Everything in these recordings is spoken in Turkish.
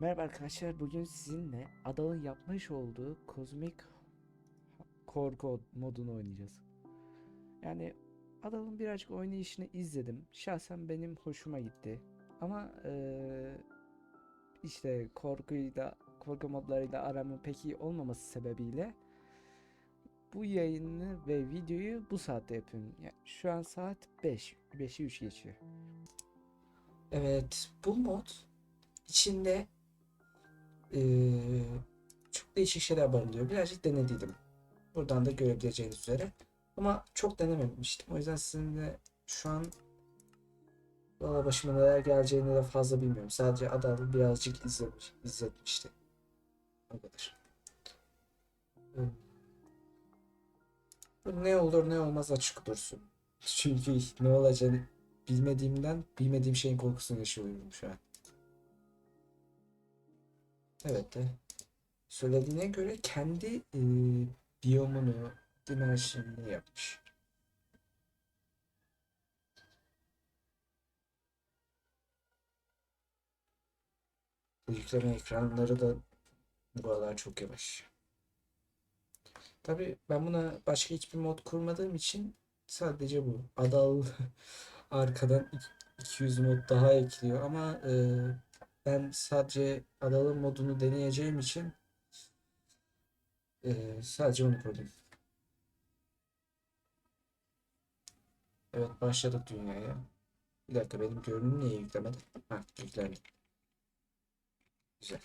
Merhaba arkadaşlar, bugün sizinle Adal'ın yapmış olduğu kozmik korku modunu oynayacağız. Yani Adal'ın birazcık oynayışını izledim. Şahsen benim hoşuma gitti. Ama eee, işte korkuyla, korku modlarıyla aramın pek iyi olmaması sebebiyle bu yayını ve videoyu bu saatte yapıyorum. Yani şu an saat 5. 5'i 3 geçiyor. Evet, bu mod içinde ee, çok değişik şeyler barındırıyor. Birazcık denediydim. Buradan da görebileceğiniz üzere. Ama çok denememiştim. O yüzden sizinle şu an valla başıma neler geleceğini de fazla bilmiyorum. Sadece adamı birazcık izlemiş, izletmişti. O kadar. Bu Ne olur ne olmaz açık dursun. Çünkü ne olacağını bilmediğimden bilmediğim şeyin korkusunu yaşıyorum şu an. Evet de söylediğine göre kendi e, biyomunu, dimensionını yapmış. Yükleme ekranları da bu aralar çok yavaş. Tabii ben buna başka hiçbir mod kurmadığım için sadece bu. Adal arkadan 200 mod daha ekliyor ama e, ben sadece Adal'ın modunu deneyeceğim için e, sadece onu kurdum. Evet başladık dünyaya. Bir dakika benim görünümü niye yüklemedi? Ha yüklendi. Güzel.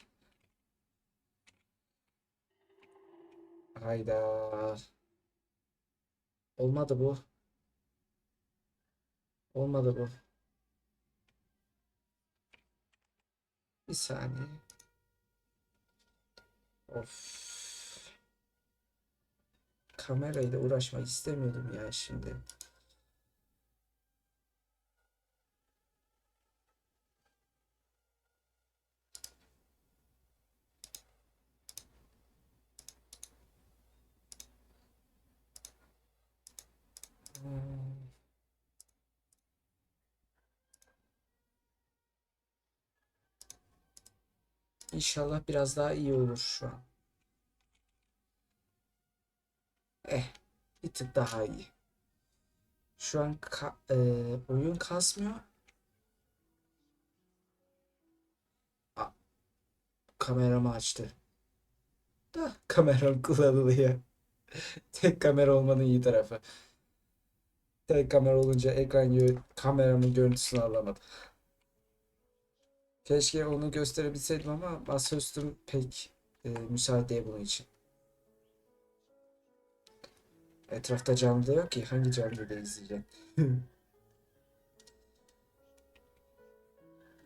Hayda. Olmadı bu. Olmadı bu. Bir saniye. Of. Kamerayla uğraşmak istemiyordum ya şimdi. Hmm. İnşallah biraz daha iyi olur şu an. Eh, bir tık daha iyi. Şu an ka- e, oyun kasmıyor. A- kameramı açtı. Da kameram kullanılıyor. Tek kamera olmanın iyi tarafı. Tek kamera olunca ekran gö kameramın görüntüsünü alamadım. Keşke onu gösterebilseydim ama masaüstüm pek e, müsait değil bunun için. Etrafta canlı da yok ki hangi canlıyı da izleyeceğim.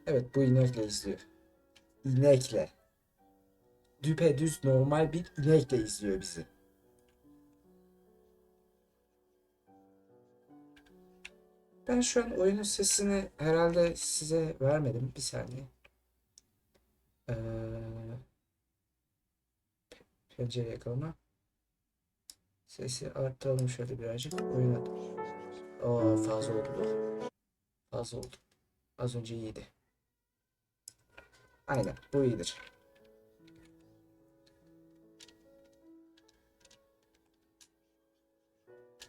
Evet bu inekle izliyor. İnekle. Düpedüz normal bir inekle izliyor bizi. Ben şu an oyunun sesini herhalde size vermedim. Bir saniye. Ee, pencere yakalama. Sesi arttıralım şöyle birazcık. Oyuna. Oo fazla oldu. Fazla oldu. Az önce iyiydi. Aynen bu iyidir.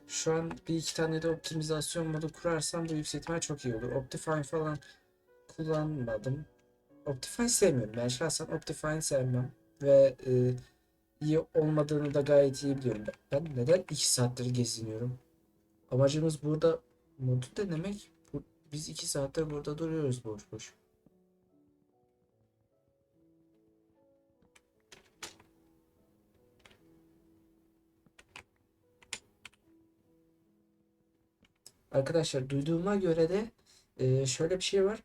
Şu an bir iki tane de optimizasyon modu kurarsam bu yüksek ihtimal çok iyi olur. Optifine falan kullanmadım. Optifine sevmiyorum. Ben şahsen Optifine sevmem. Ve e, iyi olmadığını da gayet iyi biliyorum. Ben neden 2 saattir geziniyorum? Amacımız burada modu denemek. Biz 2 saattir burada duruyoruz boş boş. Arkadaşlar duyduğuma göre de e, şöyle bir şey var.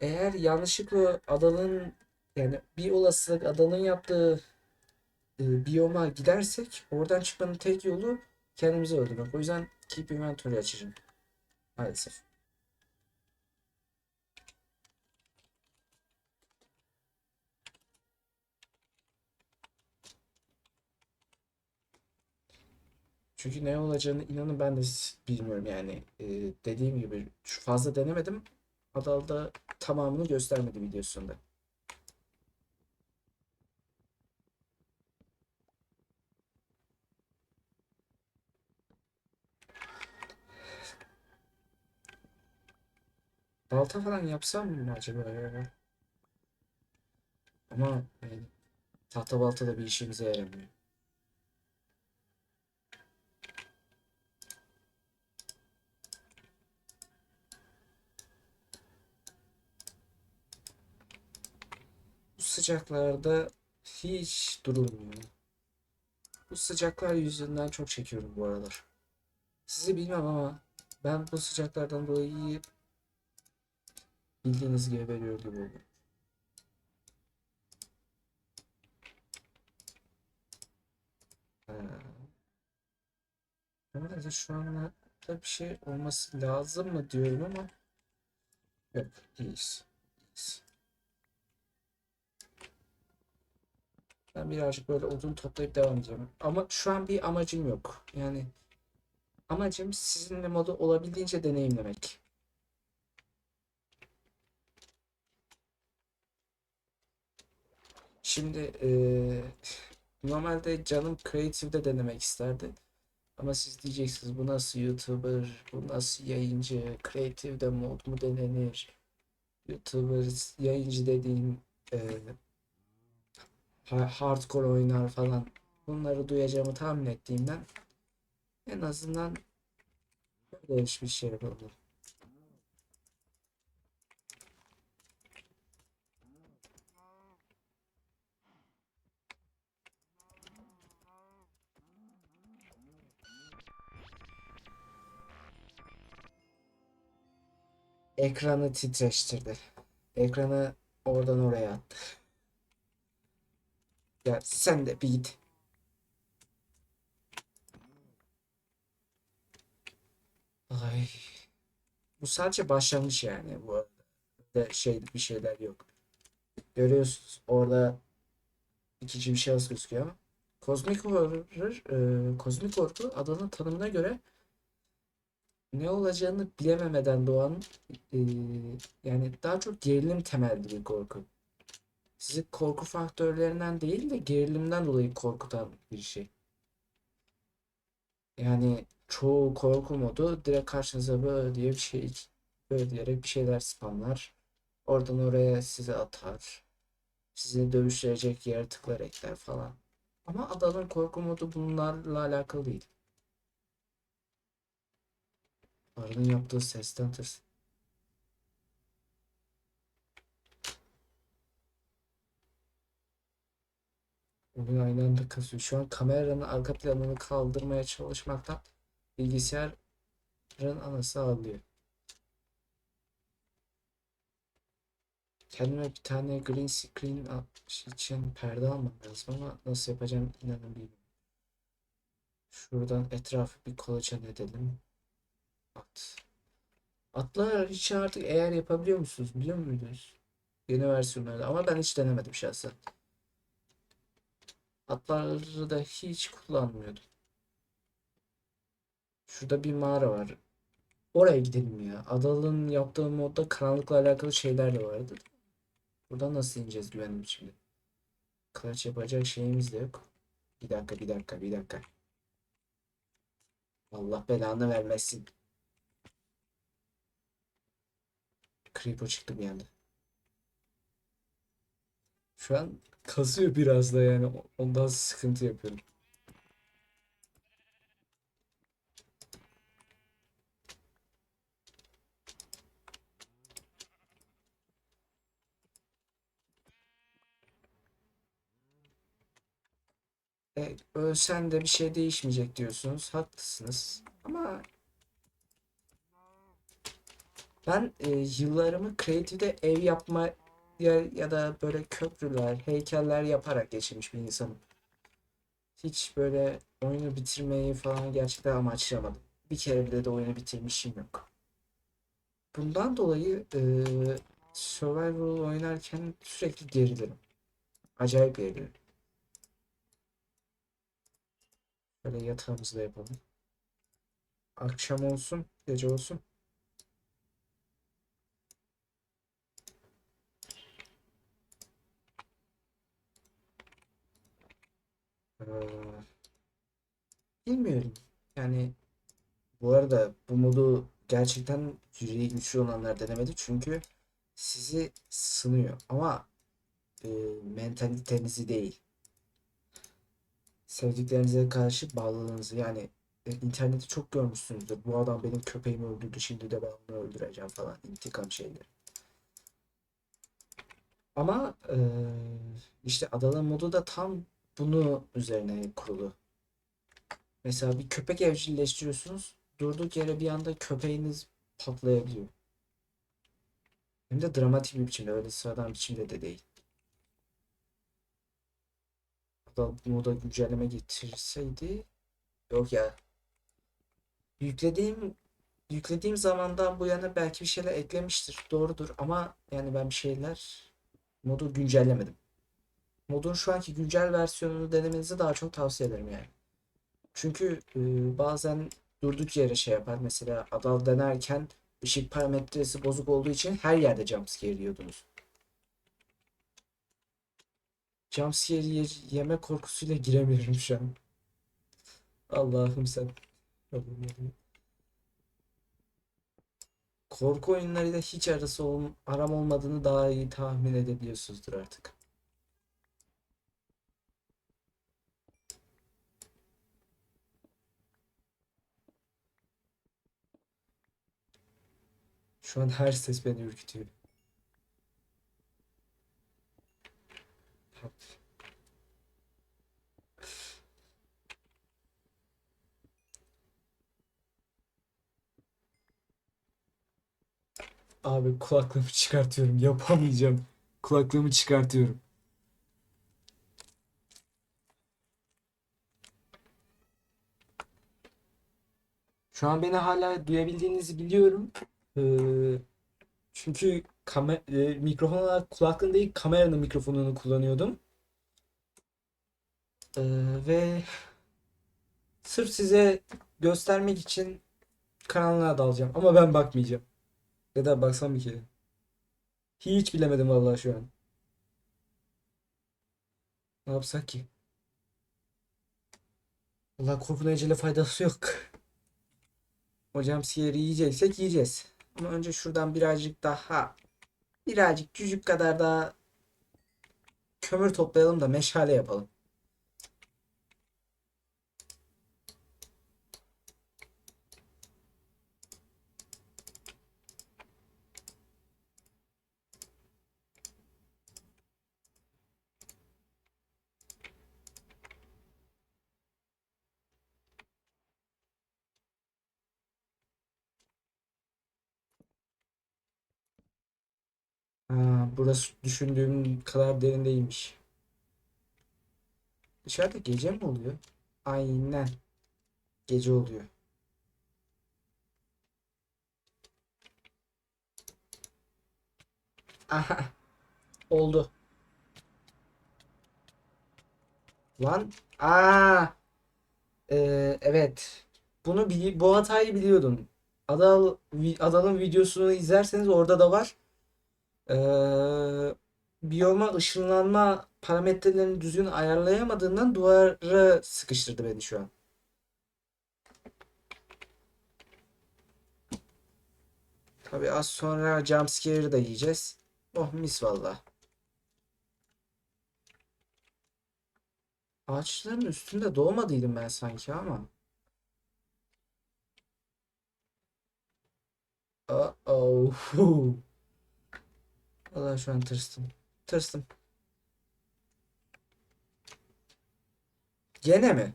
Eğer yanlışlıkla adalın yani bir olasılık adalın yaptığı e, biyoma gidersek oradan çıkmanın tek yolu kendimizi öldürmek. O yüzden keep inventory açacağım. Maalesef. Çünkü ne olacağını inanın ben de bilmiyorum yani. E, dediğim gibi fazla denemedim. Adal'da tamamını göstermedi videosunda. Balta falan yapsam mı acaba? Ama yani, tahta balta da bir işimize yaramıyor. Sıcaklarda hiç durulmuyor. Bu sıcaklar yüzünden çok çekiyorum bu aralar. Sizi bilmem ama ben bu sıcaklardan dolayı bildiğiniz gibi veriyor gibi oldum. Normalde şu anlarda bir şey olması lazım mı diyorum ama yok iyiyiz. iyiyiz. Ben birazcık böyle odun toplayıp devam edeceğim. Ama şu an bir amacım yok. Yani amacım sizinle modu olabildiğince deneyimlemek. Şimdi eee, normalde canım Creative'de denemek isterdi. Ama siz diyeceksiniz bu nasıl YouTuber, bu nasıl yayıncı, Creative'de mod mu denenir? YouTuber, yayıncı dediğin ha- hardcore oynar falan. Bunları duyacağımı tahmin ettiğimden en azından böyle bir şey yapalım. Ekranı titreştirdi. Ekranı oradan oraya attı. Ya sen de bir git. Ay. Bu sadece başlangıç yani bu arada. Şey bir şeyler yok. Görüyorsunuz orada ikinci bir şahıs gözüküyor ama kozmik horror, e, kozmik korku adının tanımına göre ne olacağını bilememeden doğan e, yani daha çok gerilim temelli bir korku. Sizi korku faktörlerinden değil de gerilimden dolayı korkutan bir şey. Yani çoğu korku modu direkt karşınıza böyle diye bir şey böyle diyerek bir şeyler spamlar. Oradan oraya sizi atar. Sizi dövüştürecek yaratıklar ekler falan. Ama adanın korku modu bunlarla alakalı değil. Arının yaptığı sesten tırs. Oyun aynı anda kasıyor. Şu an kameranın arka planını kaldırmaya çalışmaktan bilgisayarın anası ağlıyor. Kendime bir tane green screen için perde almam lazım ama nasıl yapacağım inanın bilmiyorum. Şuradan etrafı bir kolaçan edelim. At. Atlar hiç artık eğer yapabiliyor musunuz biliyor muydunuz? Yeni versiyonlarda ama ben hiç denemedim şahsen. Atları da hiç kullanmıyordum. Şurada bir mağara var. Oraya gidelim ya. Adalı'nın yaptığı modda karanlıkla alakalı şeyler de vardı. Buradan nasıl ineceğiz güvenli biçimde? Kılıç yapacak şeyimiz de yok. Bir dakika, bir dakika, bir dakika. Allah belanı vermesin. Creeper çıktı bir anda. Şu an kasıyor biraz da yani ondan sıkıntı yapıyorum. E, ölsen de bir şey değişmeyecek diyorsunuz. Haklısınız. Ama ben e, yıllarımı kreatifte ev yapma ya, ya da böyle köprüler, heykeller yaparak geçirmiş bir insanım. Hiç böyle oyunu bitirmeyi falan gerçekten amaçlamadım. Bir kere bile de oyunu bitirmişim yok. Bundan dolayı e, Survival oynarken sürekli gerilirim. Acayip gerilirim. Böyle yatağımızı da yapalım. Akşam olsun, gece olsun. Ee, bilmiyorum. Yani bu arada bu modu gerçekten yüreği güçlü olanlar denemedi çünkü sizi sınıyor ama e, mentalitenizi değil. Sevdiklerinize karşı bağlılığınızı yani e, internette çok görmüşsünüzdür. Bu adam benim köpeğimi öldürdü şimdi de ben onu öldüreceğim falan intikam şeyleri. Ama e, işte Adalı modu da tam bunu üzerine kurulu. Mesela bir köpek evcilleştiriyorsunuz. Durduk yere bir anda köpeğiniz patlayabiliyor. Hem de dramatik bir biçimde. Öyle sıradan biçimde de değil. Hatta bunu da güncelleme getirseydi. Yok ya. Yüklediğim yüklediğim zamandan bu yana belki bir şeyler eklemiştir. Doğrudur ama yani ben bir şeyler modu güncellemedim. Modun şu anki güncel versiyonunu denemenizi daha çok tavsiye ederim yani. Çünkü e, bazen durduk yere şey yapar. Mesela Adal denerken ışık parametresi bozuk olduğu için her yerde jumpscare yiyordunuz. Jumpscare ye yeme korkusuyla giremiyorum şu an. Allah'ım sen. Korku oyunlarıyla hiç arası ol aram olmadığını daha iyi tahmin edebiliyorsunuzdur artık. Şu an her ses beni ürkütüyor. Abi kulaklığımı çıkartıyorum. Yapamayacağım. Kulaklığımı çıkartıyorum. Şu an beni hala duyabildiğinizi biliyorum. Ee, çünkü kame e, mikrofon olarak kulaklığın değil kameranın mikrofonunu kullanıyordum. Ee, ve sırf size göstermek için kanalına dalacağım. Ama ben bakmayacağım. Ya da baksam bir kere. Hiç bilemedim vallahi şu an. Ne yapsak ki? Vallahi korkunun ecele faydası yok. Hocam siyeri yiyeceksek yiyeceğiz. Ama önce şuradan birazcık daha birazcık cücük kadar daha kömür toplayalım da meşale yapalım. Ha, burası düşündüğüm kadar derin değilmiş. Dışarıda gece mi oluyor? Aynen. Gece oluyor. Aha. Oldu. Lan. Aa. Ee, evet. Bunu bili bu hatayı biliyordum. Adal Adal'ın videosunu izlerseniz orada da var. Ee, biyoma ışınlanma parametrelerini düzgün ayarlayamadığından duvara sıkıştırdı beni şu an. Tabii az sonra jumpscare'ı da yiyeceğiz. Oh mis valla. Ağaçların üstünde doğmadıydım ben sanki ama. Uh-oh. Valla şu an tırstım. Tırstım. Gene mi?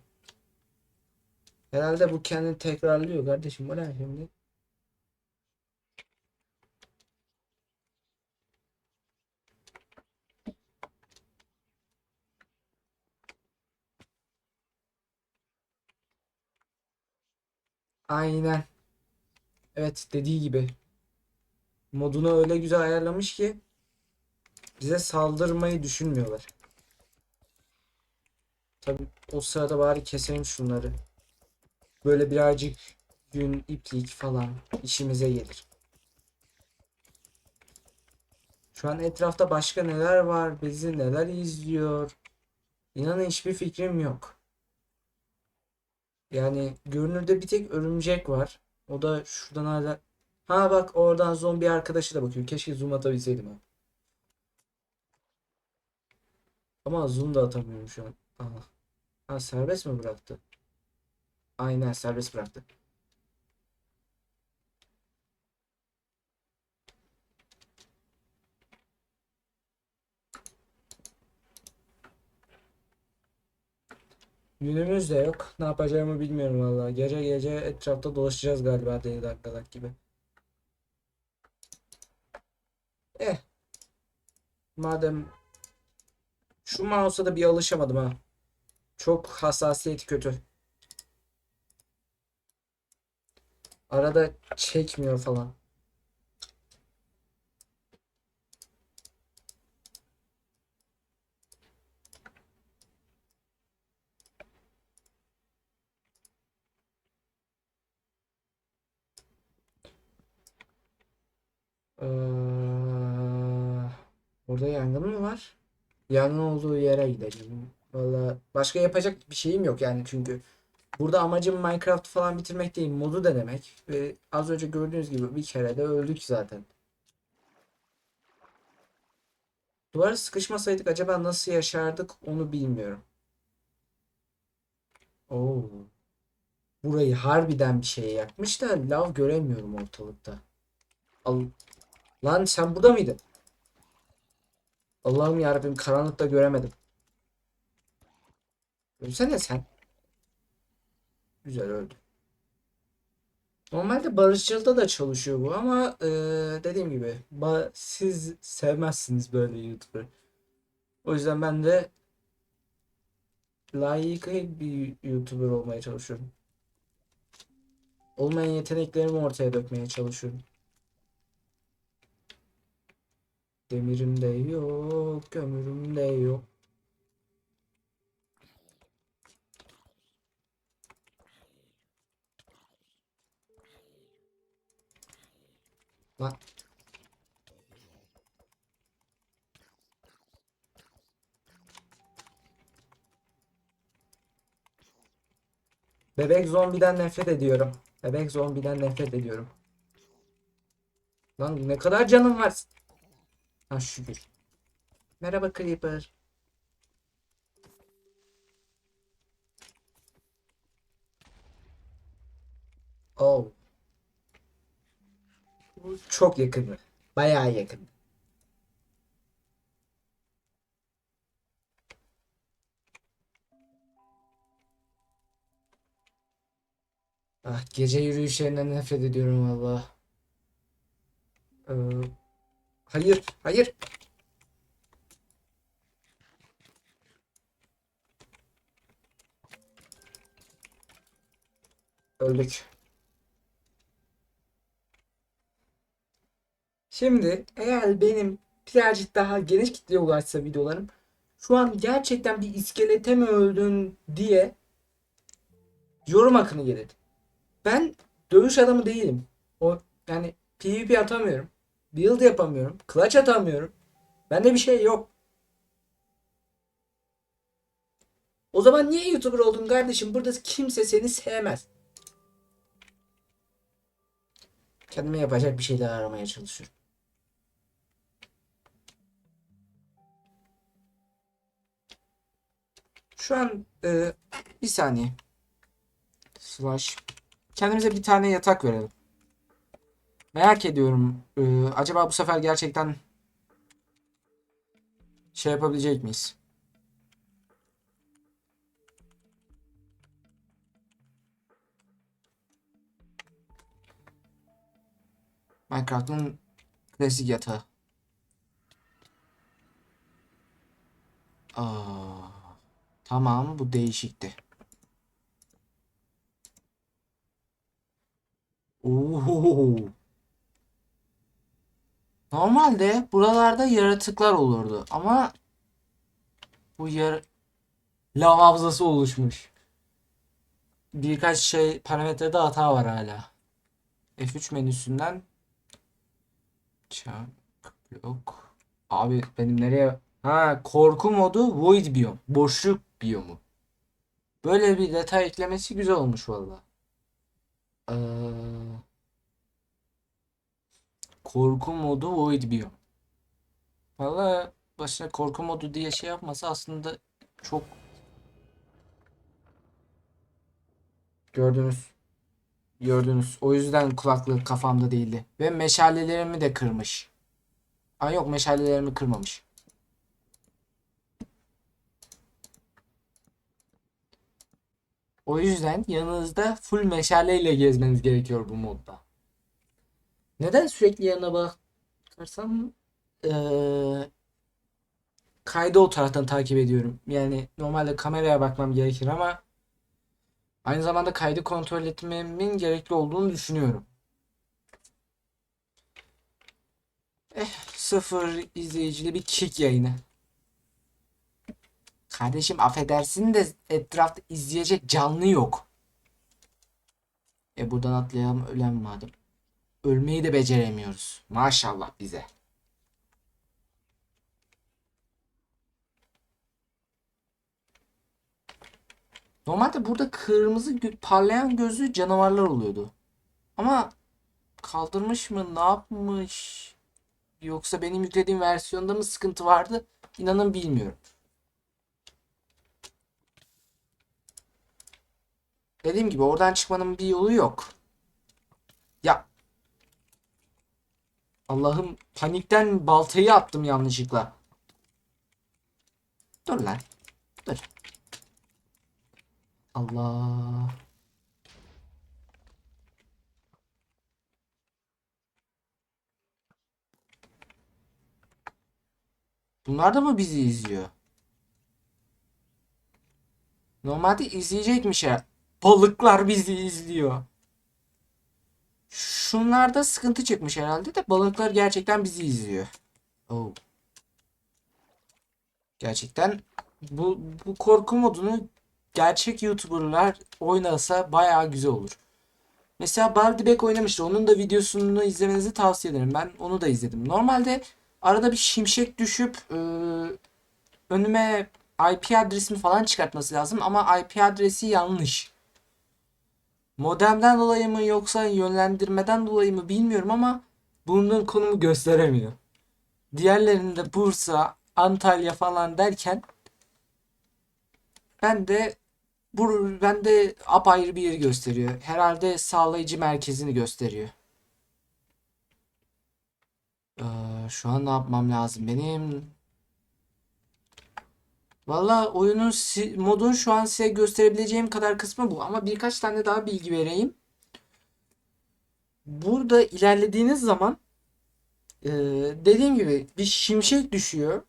Herhalde bu kendini tekrarlıyor kardeşim. Bu ne şimdi? Aynen. Evet dediği gibi. Modunu öyle güzel ayarlamış ki bize saldırmayı düşünmüyorlar. Tabii o sırada bari keselim şunları. Böyle birazcık yün, iplik falan işimize gelir. Şu an etrafta başka neler var, bizi neler izliyor. İnanın hiçbir fikrim yok. Yani görünürde bir tek örümcek var. O da şuradan hala Ha bak oradan zombi arkadaşı da bakıyor. Keşke zoom atabilseydim ha. Ama zoom da atamıyorum şu an. Aha. Ha serbest mi bıraktı? Aynen serbest bıraktı. Yünümüz de yok. Ne yapacağımı bilmiyorum vallahi. Gece gece etrafta dolaşacağız galiba deli dakikadak gibi. Eh. Madem şu mouse'a da bir alışamadım ha. Çok hassasiyeti kötü. Arada çekmiyor falan. Ee, burada yangın mı var? Yangın olduğu yere gidelim. Valla başka yapacak bir şeyim yok yani çünkü burada amacım Minecraft falan bitirmek değil, modu denemek ve az önce gördüğünüz gibi bir kere de öldük zaten. Duvara sıkışmasaydık acaba nasıl yaşardık onu bilmiyorum. Oo. Burayı harbiden bir şey yakmış da lav göremiyorum ortalıkta. Al Lan sen burada mıydın? Allah'ım yarabbim karanlıkta göremedim. Ölsene sen. Güzel öldü. Normalde barışçılda da çalışıyor bu ama eee, dediğim gibi siz sevmezsiniz böyle YouTuber. O yüzden ben de layık bir YouTuber olmaya çalışıyorum. Olmayan yeteneklerimi ortaya dökmeye çalışıyorum. Demirim de yok, kömürüm de yok. Lan. Bebek zombiden nefret ediyorum. Bebek zombiden nefret ediyorum. Lan ne kadar canım var. Ha şükür. Merhaba Creeper. Oh. Bu çok yakın. Bayağı yakın. Ah, gece yürüyüşlerinden nefret ediyorum valla. Ee, hayır, hayır. Öldük. Şimdi eğer benim birazcık daha geniş kitleye ulaşsa videolarım şu an gerçekten bir iskelete mi öldün diye yorum akını gelir. Ben dövüş adamı değilim. O yani PvP atamıyorum. Build yapamıyorum. Clutch atamıyorum. Bende bir şey yok. O zaman niye YouTuber oldun kardeşim? Burada kimse seni sevmez. Kendime yapacak bir şeyler aramaya çalışıyorum. Şu an e, bir saniye. Slash. Kendimize bir tane yatak verelim. Merak ediyorum. e, acaba bu sefer gerçekten şey yapabilecek miyiz? Minecraft'ın klasik yatağı. Aa, tamam bu değişikti. Oo. Normalde buralarda yaratıklar olurdu ama bu yer lav havzası oluşmuş. Birkaç şey parametrede hata var hala. F3 menüsünden çark yok. Abi benim nereye Ha korku modu Void biyom. Boşluk biyomu. Böyle bir detay eklemesi güzel olmuş valla. Ee, Korku modu Void Biome. Valla başına korku modu diye şey yapmasa aslında çok gördünüz. Gördünüz. O yüzden kulaklık kafamda değildi. Ve meşalelerimi de kırmış. Aa yok meşalelerimi kırmamış. O yüzden yanınızda full meşaleyle gezmeniz gerekiyor bu modda. Neden sürekli yanına bakarsam eee kaydı o taraftan takip ediyorum. Yani normalde kameraya bakmam gerekir ama aynı zamanda kaydı kontrol etmemin gerekli olduğunu düşünüyorum. Eh, sıfır izleyicili bir kick yayını. Kardeşim affedersin de etrafta izleyecek canlı yok. E buradan atlayalım ölen madem. Ölmeyi de beceremiyoruz. Maşallah bize. Normalde burada kırmızı parlayan gözlü canavarlar oluyordu. Ama kaldırmış mı ne yapmış? Yoksa benim yüklediğim versiyonda mı sıkıntı vardı? İnanın bilmiyorum. Dediğim gibi oradan çıkmanın bir yolu yok. Ya Allah'ım panikten baltayı attım yanlışlıkla. Dur lan. Dur. Allah. Bunlar da mı bizi izliyor? Normalde izleyecekmiş ya. Balıklar bizi izliyor. Şunlarda sıkıntı çıkmış herhalde de balıklar gerçekten bizi izliyor. Oh. Gerçekten bu, bu korku modunu gerçek YouTuber'lar oynasa bayağı güzel olur. Mesela Baldibek oynamıştı. Onun da videosunu izlemenizi tavsiye ederim. Ben onu da izledim. Normalde arada bir şimşek düşüp e, önüme IP adresimi falan çıkartması lazım ama IP adresi yanlış. Modemden dolayı mı yoksa yönlendirmeden dolayı mı bilmiyorum ama bulunduğum konumu gösteremiyor. Diğerlerinde Bursa, Antalya falan derken ben de bu ben de apayrı bir yeri gösteriyor. Herhalde sağlayıcı merkezini gösteriyor. Ee, şu an ne yapmam lazım benim? Valla oyunun modun şu an size gösterebileceğim kadar kısmı bu. Ama birkaç tane daha bilgi vereyim. Burada ilerlediğiniz zaman e, dediğim gibi bir şimşek düşüyor.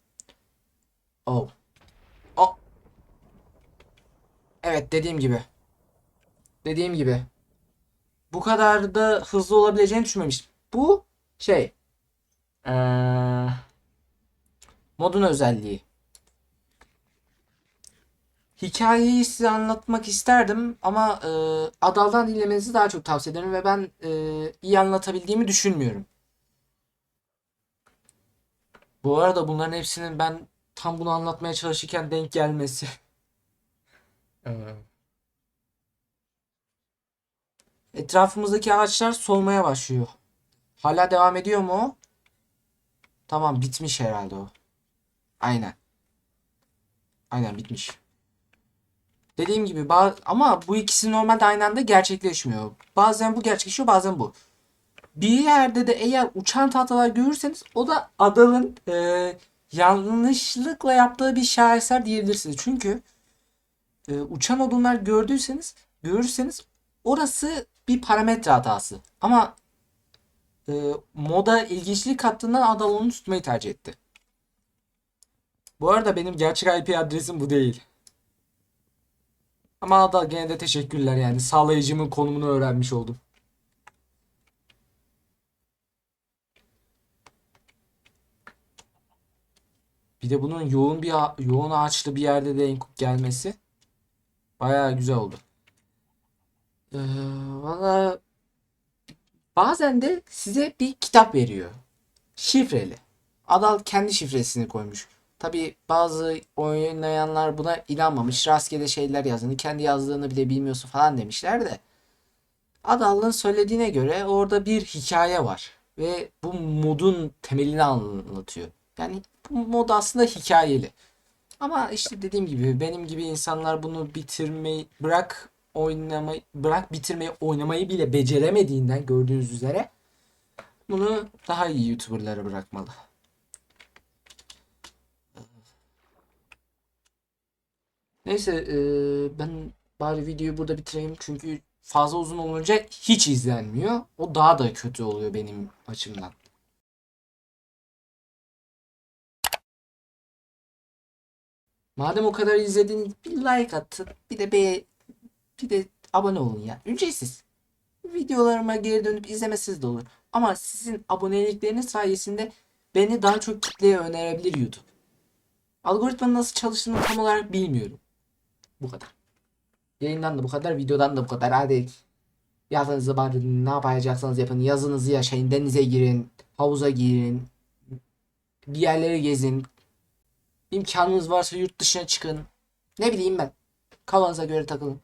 Oh. Oh. Evet dediğim gibi. Dediğim gibi. Bu kadar da hızlı olabileceğini düşünmemiştim. Bu şey eee, modun özelliği. Hikayeyi size anlatmak isterdim ama e, Adal'dan dinlemenizi daha çok tavsiye ederim ve ben e, iyi anlatabildiğimi düşünmüyorum. Bu arada bunların hepsinin ben tam bunu anlatmaya çalışırken denk gelmesi. Ee, Etrafımızdaki ağaçlar solmaya başlıyor. Hala devam ediyor mu o? Tamam bitmiş herhalde o. Aynen. Aynen bitmiş. Dediğim gibi ama bu ikisi normalde aynı anda gerçekleşmiyor. Bazen bu gerçekleşiyor, bazen bu. Bir yerde de eğer uçan tahtalar görürseniz o da Adal'ın e, yanlışlıkla yaptığı bir şaheser diyebilirsiniz. Çünkü e, uçan odunlar gördüyseniz, görürseniz orası bir parametre hatası. Ama e, moda ilginçlik kattığından Adal onu tutmayı tercih etti. Bu arada benim gerçek IP adresim bu değil. Ama Adal gene de teşekkürler yani sağlayıcımın konumunu öğrenmiş oldum. Bir de bunun yoğun bir yoğun ağaçlı bir yerde denk gelmesi bayağı güzel oldu. Ee, valla bazen de size bir kitap veriyor. Şifreli. Adal kendi şifresini koymuş. Tabi bazı oynayanlar buna inanmamış. Rastgele şeyler yazdığını, kendi yazdığını bile bilmiyorsun falan demişler de. Adal'ın söylediğine göre orada bir hikaye var. ve bu modun temelini anlatıyor. Yani bu mod aslında hikayeli. Ama işte dediğim gibi benim gibi insanlar bunu bitirmeyi bırak oynamayı bırak bitirmeyi oynamayı bile beceremediğinden gördüğünüz üzere bunu daha iyi YouTuber'lara bırakmalı. Neyse eee, ben bari videoyu burada bitireyim çünkü fazla uzun olunca hiç izlenmiyor. O daha da kötü oluyor benim açımdan. Madem o kadar izlediniz bir like atın bir de be bir de abone olun ya. Ücretsiz. Videolarıma geri dönüp izlemesiz de olur. Ama sizin abonelikleriniz sayesinde beni daha çok kitleye önerebilir YouTube. Algoritmanın nasıl çalıştığını tam olarak bilmiyorum. Bu kadar. Yayından da bu kadar, videodan da bu kadar. Hadi yazınızı bari ne yapacaksanız yapın. Yazınızı yaşayın, denize girin, havuza girin, bir yerlere gezin. İmkanınız varsa yurt dışına çıkın. Ne bileyim ben. Kafanıza göre takılın.